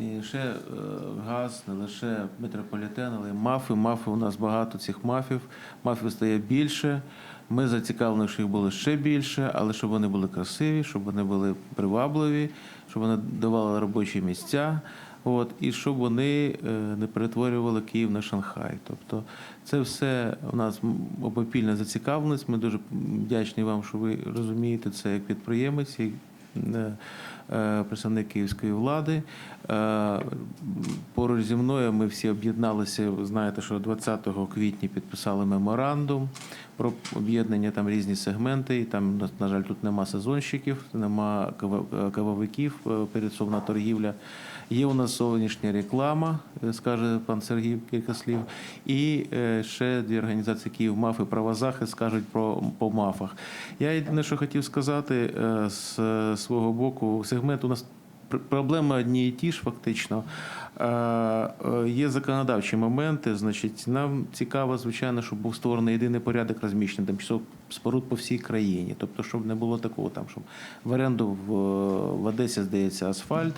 не лише е, газ, не лише метрополітен, але й мафи. Мафи у нас багато цих мафів. Мафів стає більше. Ми зацікавлені, щоб їх було ще більше, але щоб вони були красиві, щоб вони були привабливі, щоб вони давали робочі місця. От, і щоб вони е, не перетворювали Київ на Шанхай. Тобто це все у нас обопільна зацікавленість. Ми дуже вдячні вам, що ви розумієте це як підприємець, представник київської влади. Е, Поруч зі мною ми всі об'єдналися. Знаєте, що 20 квітня підписали меморандум про об'єднання там різні сегменти. І там, на- жаль, тут нема сезонщиків, нема кава- кавовиків, е, передсовна торгівля. Є у нас зовнішня реклама, е, скаже пан Сергій кілька слів. І е, ще дві організації Київ МАФ і правозахист скажуть про по МАФах. Я єдине, що хотів сказати е, з е, свого боку, сегмент у нас проблеми одні і ті ж фактично. Е, е, Є законодавчі моменти. Значить, нам цікаво, звичайно, щоб був створений єдиний порядок розміщення тимчасових споруд по всій країні. Тобто, щоб не було такого, там, щоб в оренду в, в Одесі здається асфальт.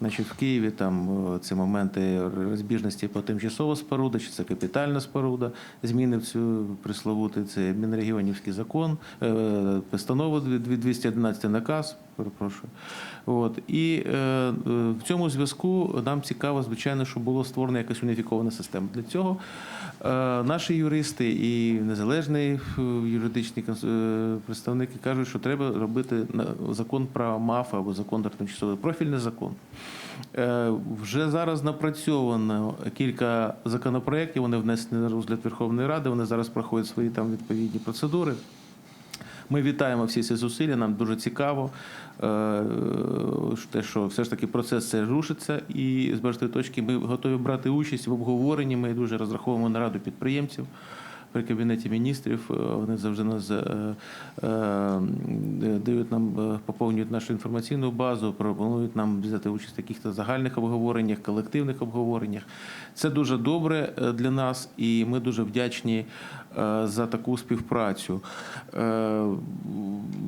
Значить, в Києві там е, ці моменти розбіжності по тимчасова споруда, чи це капітальна споруда, зміни в цю присловути, це Мінрегіонівський закон, е, дві- 211 наказ, перепрошую. От. І е, е, в цьому зв'язку нам цікаво, звичайно, щоб було створена якась уніфікована система. Для цього е, наші юристи і незалежні е, юридичні е, представники кажуть, що треба робити закон про МАФ або закон про тимчасовий профільний закон. Е, Вже зараз напрацьовано кілька законопроєктів, вони внесені на розгляд Верховної Ради, вони зараз проходять свої там відповідні процедури. Ми вітаємо всі ці зусилля. Нам дуже цікаво, е, те, що все ж таки процес це рушиться, і з точки ми готові брати участь в обговоренні. Ми дуже розраховуємо на раду підприємців. При кабінеті міністрів е, вони завжди нас е, е, дають нам поповнюють нашу інформаційну базу, пропонують нам взяти участь в таких загальних обговореннях, колективних обговореннях. Це дуже добре для нас, і ми дуже вдячні за таку співпрацю.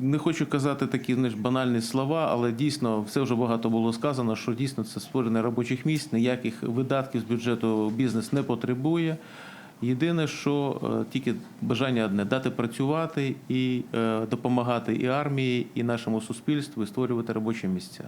Не хочу казати такі знаєш, банальні слова, але дійсно все вже багато було сказано, що дійсно це створення робочих місць, ніяких видатків з бюджету бізнес не потребує. Єдине, що е, тільки бажання одне дати працювати і е, допомагати і армії, і нашому суспільству, і створювати робочі місця.